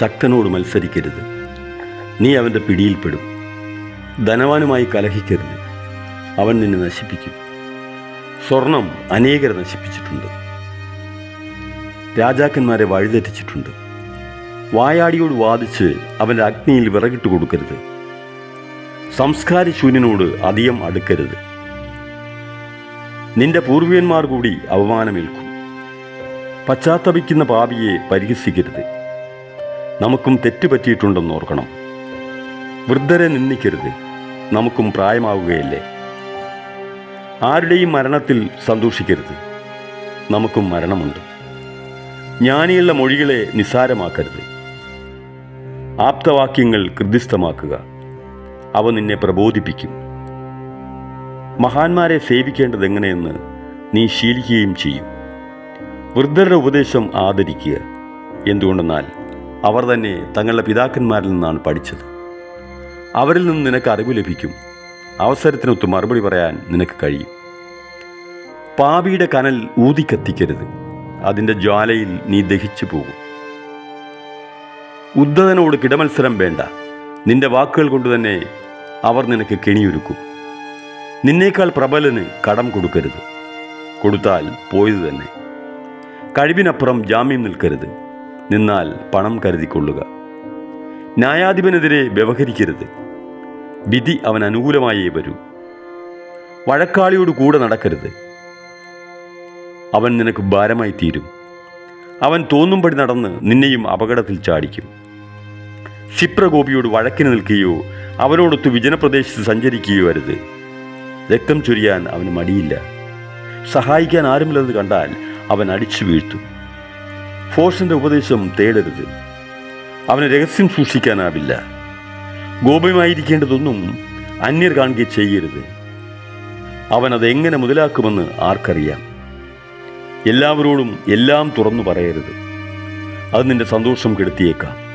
ശക്തനോട് മത്സരിക്കരുത്. നീ അവന്റെ പിടിയിൽപ്പെടും. ധനവാനുമായി കലഹിക്കരുത്. അവൻ നിന്നെ നശിപ്പിക്കും. സ്വർണം അനേകരെ നശിപ്പിച്ചിട്ടുണ്ട്. രാജാക്കന്മാരെ വഴിതെറ്റിച്ചിട്ടുണ്ട്. വായാടിയോട് വാദിച്ച് അവന്റെ അഗ്നിയിൽ വിറകിട്ട് കൊടുക്കരുത്. സംസ്കാരശൂന്യനോട് അധികം അടുക്കരുത്. നിന്റെ പൂർവികന്മാർ കൂടി അവമാനമേൽക്കും പശ്ചാത്തപിക്കുന്ന പാപിയെ പരിഹസിക്കരുത്. നമുക്കും തെറ്റുപറ്റിയിട്ടുണ്ടെന്ന് ഓർക്കണം. വൃദ്ധരെ നിന്ദിക്കരുത്. നമുക്കും പ്രായമാവുകയല്ലേ? ആരുടെയും മരണത്തിൽ സന്തോഷിക്കരുത്. നമുക്കും മരണമുണ്ട്. ജ്ഞാനിയുള്ള മൊഴികളെ നിസ്സാരമാക്കരുത്. ആപ്തവാക്യങ്ങൾ കൃത്യസ്ഥമാക്കുക. അവ നിന്നെ പ്രബോധിപ്പിക്കും. മഹാന്മാരെ സേവിക്കേണ്ടത് എങ്ങനെയെന്ന് നീ ശീലിക്കുകയും ചെയ്യും. വൃദ്ധരുടെ ഉപദേശം ആദരിക്കുക. എന്തുകൊണ്ടെന്നാൽ അവർ തന്നെ തങ്ങളുടെ പിതാക്കന്മാരിൽ നിന്നാണ് പഠിച്ചത്. അവരിൽ നിന്ന് നിനക്ക് അറിവ് ലഭിക്കും. അവസരത്തിനൊത്ത് മറുപടി പറയാൻ നിനക്ക് കഴിയും. പാപിയുടെ കനൽ ഊതിക്കത്തിക്കരുത് അതിന്റെ ജ്വാലയിൽ നീ ദഹിച്ചു പോകും. ഉദ്ധതനോട് കിടമത്സരം വേണ്ട. നിന്റെ വാക്കുകൾ കൊണ്ട് തന്നെ അവർ നിനക്ക് കെണിയൊരുക്കും. നിന്നേക്കാൾ പ്രബലന് കടം കൊടുക്കരുത്. കൊടുത്താൽ പോയത് തന്നെ. കഴിവിനപ്പുറം ജാമ്യം നിൽക്കരുത്. നിന്നാൽ പണം കരുതിക്കൊള്ളുക. ന്യായാധിപനെതിരെ വ്യവഹരിക്കരുത്. വിധി അവൻ അനുകൂലമായേ വരൂ. വഴക്കാളിയോട് കൂടെ നടക്കരുത്. അവൻ നിനക്ക് ഭാരമായി തീരും. അവൻ തോന്നുംപടി നടന്ന് നിന്നെയും അപകടത്തിൽ ചാടിക്കും. ക്ഷിപ്രഗോപിയോട് വഴക്കിന് നിൽക്കുകയോ അവനോടൊത്ത് വിജനപ്രദേശത്ത് സഞ്ചരിക്കുകയോ അരുത്. രക്തം ചൊരിയാൻ അവന് മടിയില്ല. സഹായിക്കാൻ ആരുമില്ലെന്ന് കണ്ടാൽ അവൻ അടിച്ചു വീഴ്ത്തും. ഫോഴ്സിന്റെ ഉപദേശം തേടരുത്. അവന് രഹസ്യം സൂക്ഷിക്കാനാവില്ല. ഗോപ്യമായിരിക്കേണ്ടതൊന്നും അന്യർ കാണുക ചെയ്യരുത്. അവൻ അതെങ്ങനെ മുതലാക്കുമെന്ന് ആർക്കറിയാം. എല്ലാവരോടും എല്ലാം തുറന്നു പറയരുത്. അത് നിന്റെ സന്തോഷം കെടുത്തിയേക്കാം.